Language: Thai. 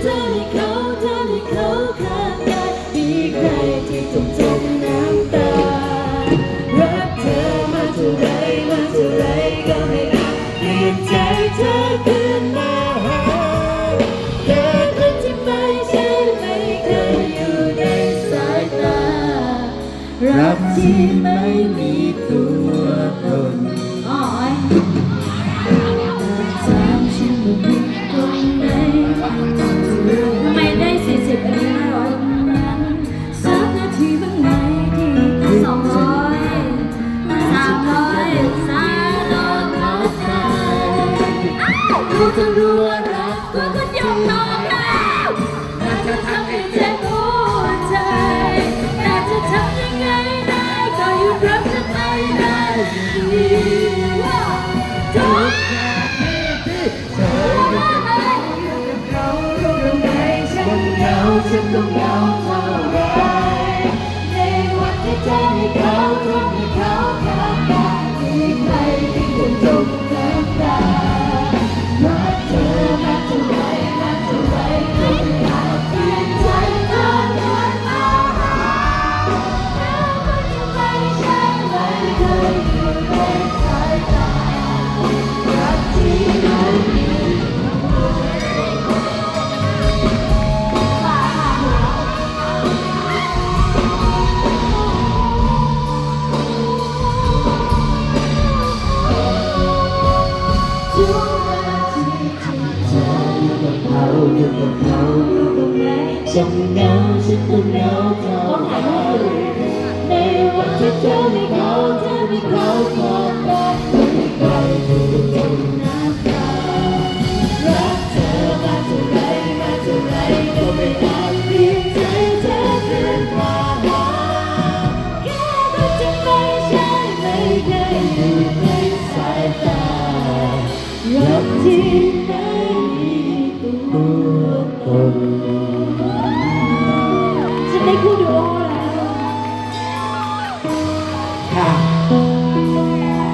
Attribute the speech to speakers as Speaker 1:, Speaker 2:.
Speaker 1: เธอให้เขาเธอให้เขาข้างกายมีใครที่จมจมน้ำตา รักเธอมาเท่าไรมาเท่าไรก็ไม่อาจเปลี่ยนใจเธอคืนมาหาแค่คนที่ไม่ใช่ไม่เคยอยู่ในสายตา รักที่ไม่มีตัวตน รู้ทั้งรู้ว่ารักก็คุณยอมน้องแล้วน่าจะทำให้เจ็บหัวใจน่าจะทำยังไงได้ก็หยุดรักจะไม่ได้ดีทุกเขารู้ตรงไหนฉันเหงาฉันต้องเหงาเท่าไรในวันที่เธอให้เขาทำ กับเขาอยู่ตรงไหนฉันเหงาฉันต้องเหงาเท่าไหร่ในวันที่เธอไม่เขาเธอไม่เขาขอบกันไม่เคยถูกจมน้ำตารักเธอมาเท่าไรมาเท่าไรก็ไม่อาจเปลี่ยนใจเธอคืนมาหาแค่มันจะไม่ใช่ไม่เคยอยู่ในสายตารักที่ไม่มี